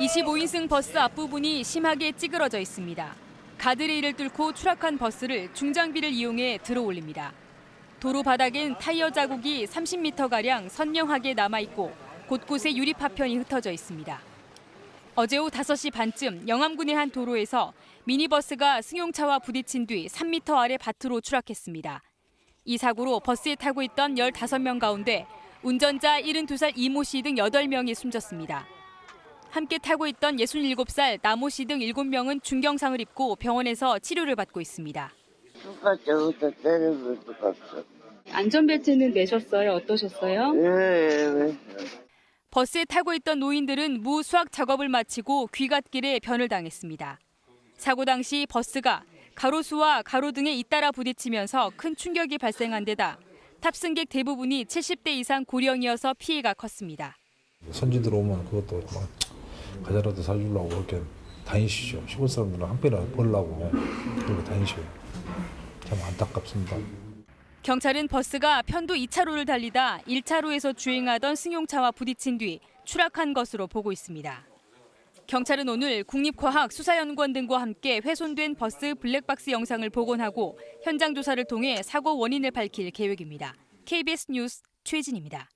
25인승 버스 앞부분이 심하게 찌그러져 있습니다. 가드레일을 뚫고 추락한 버스를 중장비를 이용해 들어 올립니다. 도로 바닥엔 타이어 자국이 30m가량 선명하게 남아있고 곳곳에 유리 파편이 흩어져 있습니다. 어제 오후 5시 반쯤 영암군의 한 도로에서 미니버스가 승용차와 부딪힌 뒤 3m 아래 밭으로 추락했습니다. 이 사고로 버스에 타고 있던 15명 가운데 운전자 72살 이모 씨 등 8명이 숨졌습니다. 함께 타고 있던 67살 나모 씨등 7명은 중경상을 입고 병원에서 치료를 받고 있습니다. 때리면. 안전벨트는 매셨어요? 어떠셨어요? 예, 버스에 타고 있던 노인들은 무 수확 작업을 마치고 귀갓길에 변을 당했습니다. 사고 당시 버스가 가로수와 가로 등에 잇따라 부딪히면서 큰 충격이 발생한 데다 탑승객 대부분이 70대 이상 고령이어서 피해가 컸습니다. 선지들 오면 그것도 막 과자라도 사주려고 그렇게 다니시죠. 시골 사람들은 한 배나 벌라고 그렇게 다니셔요. 참 안타깝습니다. 경찰은 버스가 편도 2차로를 달리다 1차로에서 주행하던 승용차와 부딪힌 뒤 추락한 것으로 보고 있습니다. 경찰은 오늘 국립과학수사연구원 등과 함께 훼손된 버스 블랙박스 영상을 복원하고 현장 조사를 통해 사고 원인을 밝힐 계획입니다. KBS 뉴스 최진입니다.